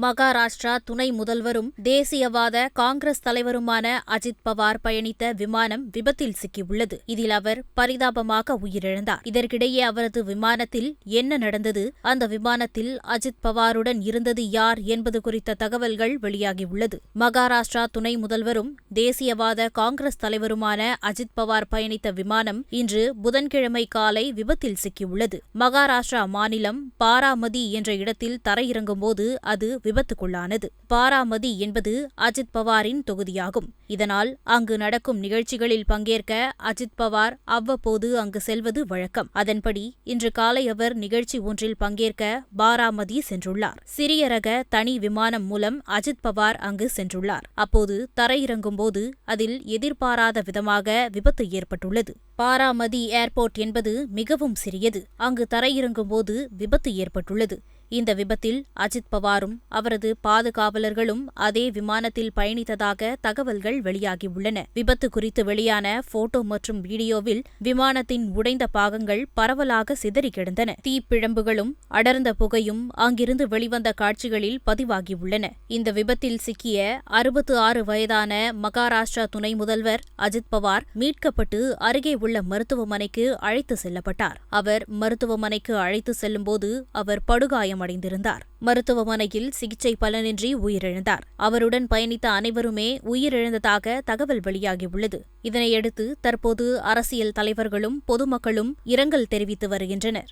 மகாராஷ்டிரா துணை முதல்வரும் தேசியவாத காங்கிரஸ் தலைவருமான அஜித் பவார் பயணித்த விமானம் விபத்தில் சிக்கியுள்ளது. இதில் அவர் பரிதாபமாக உயிரிழந்தார். இதற்கிடையே அவரது விமானத்தில் என்ன நடந்தது? அந்த விமானத்தில் அஜித் பவாருடன் இருந்தது யார் என்பது குறித்த தகவல்கள் வெளியாகியுள்ளது. மகாராஷ்டிரா துணை முதல்வரும் தேசியவாத காங்கிரஸ் தலைவருமான அஜித் பவார் பயணித்த விமானம் இன்று புதன்கிழமை காலை விபத்தில் சிக்கியுள்ளது. மகாராஷ்டிரா மாநிலம் பாராமதி என்ற இடத்தில் தரையிறங்கும்போது அது விபத்துக்குள்ளானது. பாராமதி என்பது அஜித் பவாரின் தொகுதியாகும். இதனால் அங்கு நடக்கும் நிகழ்ச்சிகளில் பங்கேற்க அஜித் பவார் அவ்வப்போது அங்கு செல்வது வழக்கம். அதன்படி இன்று காலை அவர் நிகழ்ச்சி ஒன்றில் பங்கேற்க பாராமதி சென்றுள்ளார். சிறிய ரக தனி விமானம் மூலம் அஜித் பவார் அங்கு சென்றுள்ளார். அப்போது தரையிறங்கும்போது அதில் எதிர்பாராத விதமாக விபத்து ஏற்பட்டுள்ளது. பாராமதி ஏர்போர்ட் என்பது மிகவும் சிறியது. அங்கு தரையிறங்கும்போது விபத்து ஏற்பட்டுள்ளது. இந்த விபத்தில் அஜித் பவாரும் அவரது பாதுகாவலர்களும் அதே விமானத்தில் பயணித்ததாக தகவல்கள் வெளியாகியுள்ளன. விபத்து குறித்து வெளியான போட்டோ மற்றும் வீடியோவில் விமானத்தின் உடைந்த பாகங்கள் பரவலாக சிதறி கிடந்தன. தீப்பிழம்புகளும் அடர்ந்த புகையும் அங்கிருந்து வெளிவந்த காட்சிகளில் பதிவாகியுள்ளன. இந்த விபத்தில் சிக்கிய அறுபத்து ஆறு வயதான மகாராஷ்டிரா துணை முதல்வர் அஜித் பவார் மீட்கப்பட்டு அருகே உள்ள மருத்துவமனைக்கு அழைத்து செல்லப்பட்டார். அவர் மருத்துவமனைக்கு அழைத்து செல்லும்போது அவர் படுகாயம் காயமடைந்திருந்தார். மருத்துவமனையில் சிகிச்சை பலனின்றி உயிரிழந்தார். அவருடன் பயணித்த அனைவருமே உயிரிழந்ததாக தகவல் வெளியாகியுள்ளது. இதனையடுத்து தற்போது அரசியல் தலைவர்களும் பொதுமக்களும் இரங்கல் தெரிவித்து வருகின்றனர்.